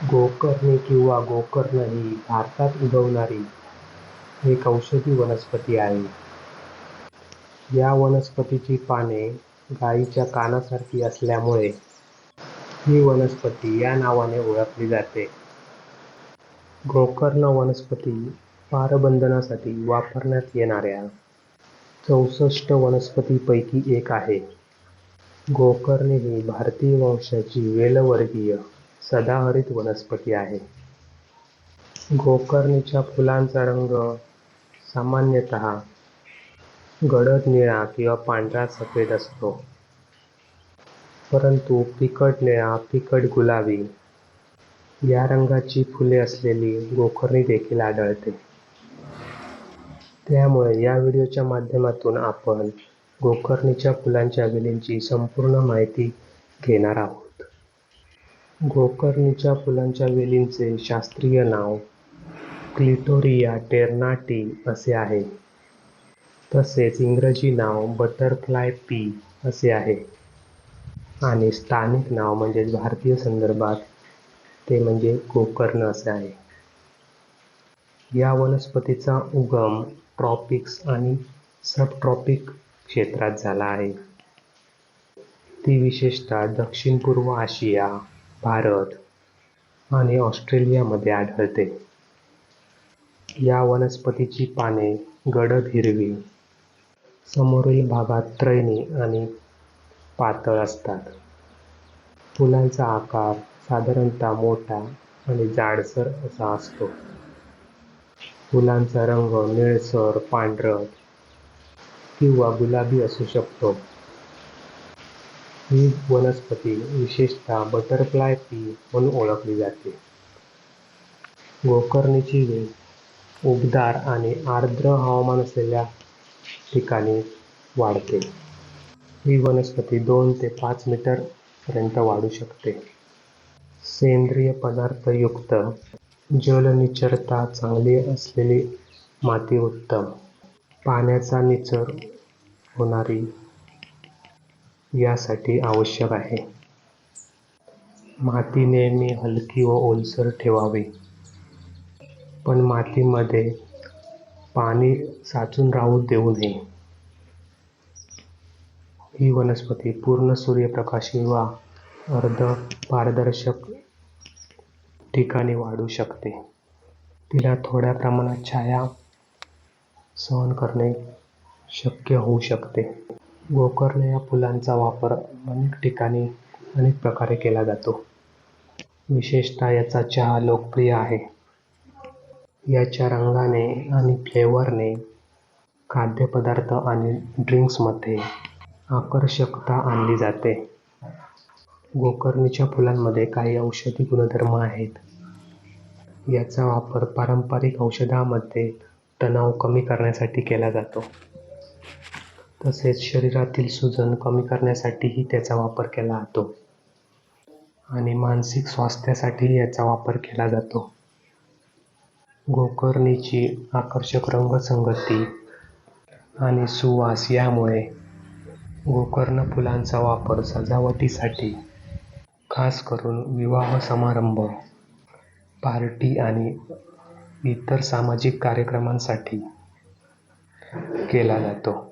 गोकर्णी किंवा गोकर्ण ही भारतात उगवणारी एक औषधी वनस्पती आहे. या वनस्पतीची पाने गायीच्या कानासारखी असल्यामुळे ही वनस्पती या नावाने ओळखली जाते. गोकर्ण वनस्पती पारबंधनासाठी वापरण्यात येणाऱ्या चौसष्ट वनस्पतीपैकी एक आहे. गोकर्णी ही भारतीय वंशाची वेलवर्गीय सदाहरित वनस्पती आहे. गोकर्णीच्या फुलांचा रंग सामान्यतः गडद निळा किंवा पांढरा सफेद असतो, परंतु फिकट निळा, फिकट गुलाबी या रंगाची फुले असलेली गोकर्णी देखील आढळते. त्यामुळे या व्हिडिओच्या माध्यमातून आपण गोकर्णीच्या फुलांच्या वेलींची संपूर्ण माहिती घेणार आहोत. गोकर्णीच्या फुलांच्या वेलींचे शास्त्रीय नाव क्लिटोरिया टेरनाटी असे आहे, तसेच इंग्रजी नाव बटरफ्लाय पी असे आहे आणि स्थानिक नाव म्हणजेच भारतीय संदर्भात ते म्हणजे गोकर्ण असे आहे. या वनस्पतीचा उगम ट्रॉपिक्स आणि सबट्रॉपिक क्षेत्रात झाला आहे. ती विशेषतः दक्षिण-पूर्व आशिया, भारत आणि ऑस्ट्रेलियामध्ये आढळते. या वनस्पतीची पाने गडद हिरवी, समोरील भागात त्रैणी आणि पातळ असतात. फुलांचा आकार साधारणतः मोठा आणि जाडसर असा असतो. फुलांचा रंग निळसर, पांढरट किंवा गुलाबी असू शकतो. ही वनस्पती विशेषतः बटरफ्लाय पी म्हणून ओळखली जाते. गोकर्णीची वेल उबदार आणि आर्द्र हवामान असलेल्या ठिकाणी वाढते. ही वनस्पती दोन ते पाच मीटर पर्यंत वाढू शकते. सेंद्रिय पदार्थयुक्त जलनिचरता चांगली असलेली माती उत्तम. पाण्याचा निचर होणारी यासाठी आवश्यक आहे. माती नेहमी हलकी व ओलसर ठेवावी, पण मातीमध्ये पाणी साचून राहू देऊ नये. ही वनस्पती पूर्ण सूर्यप्रकाश किंवा अर्ध-पारदर्शक ठिकाणी वाढू शकते. तिला थोड्या प्रमाणात छाया सहन करणे शक्य होऊ शकते. गोकर्ण या फुलांचा वापर अनेक ठिकाणी अनेक प्रकारे केला जातो. विशेषतः याचा चहा लोकप्रिय आहे. याच्या रंगाने आणि फ्लेवरने खाद्यपदार्थ आणि ड्रिंक्समध्ये आकर्षकता आणली जाते. गोकर्णीच्या फुलांमध्ये काही औषधी गुणधर्म आहेत. याचा वापर पारंपरिक औषधामध्ये तणाव कमी करण्यासाठी केला जातो. तसेच शरीरातील सूजन कमी करण्यासाठीही त्याचा वापर केला जातो आणि मानसिक स्वास्थ्यासाठीही याचा वापर केला जातो. गोकर्णीची आकर्षक रंगसंगती आणि सुवास यामुळे गोकर्ण फुलांचा वापर सजावटीसाठी, खास करून विवाह समारंभ, पार्टी आणि इतर सामाजिक कार्यक्रमांसाठी केला जातो.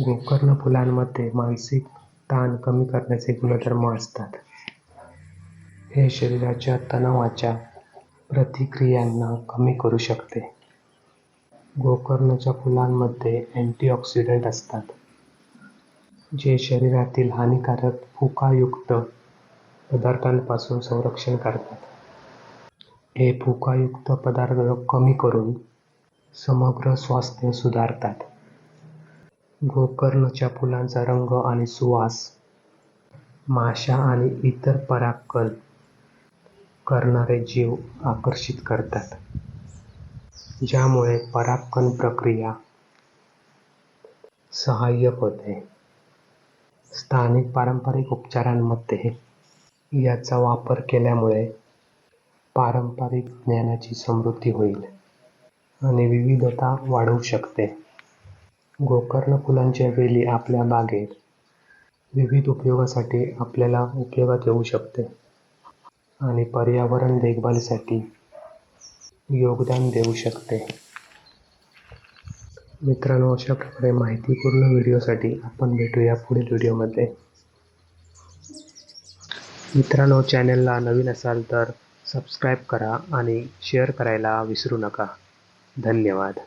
गोकर्ण फुलांमध्ये मानसिक ताण कमी करण्याचे गुणधर्म असतात. हे शरीराच्या तणावाच्या प्रतिक्रियांना कमी करू शकते. गोकर्णाच्या फुलांमध्ये अँटिऑक्सिडंट असतात, जे शरीरातील हानिकारक फुकायुक्त पदार्थांपासून संरक्षण करतात. हे फुकायुक्त पदार्थ कमी करून समग्र स्वास्थ्य सुधारतात. गोकर्णच्या फुलांचा रंग आणि सुवास माशा आणि इतर परागकण करणारे जीव आकर्षित करतात, ज्यामुळे परागकण प्रक्रिया सहाय्यक होते. स्थानिक पारंपरिक उपचारांमध्ये याचा वापर केल्यामुळे पारंपरिक ज्ञानाची समृद्धी होईल आणि विविधता वाढू शकते. गोकर्ण फुलांच्या वेली आपल्या बागेत विविध उपयोगासाठी आपल्याला उपयोगात येऊ शकते. आणि पर्यावरण देखभालीसाठी योगदान देऊ शकते. मित्रांनो अशा प्रकारे माहितीपूर्ण व्हिडिओसाठी आपण भेटूया पुढील व्हिडिओमध्ये. मित्रांनो चॅनलला नवीन असाल तर सबस्क्राईब करा आणि शेअर करायला विसरू नका. धन्यवाद.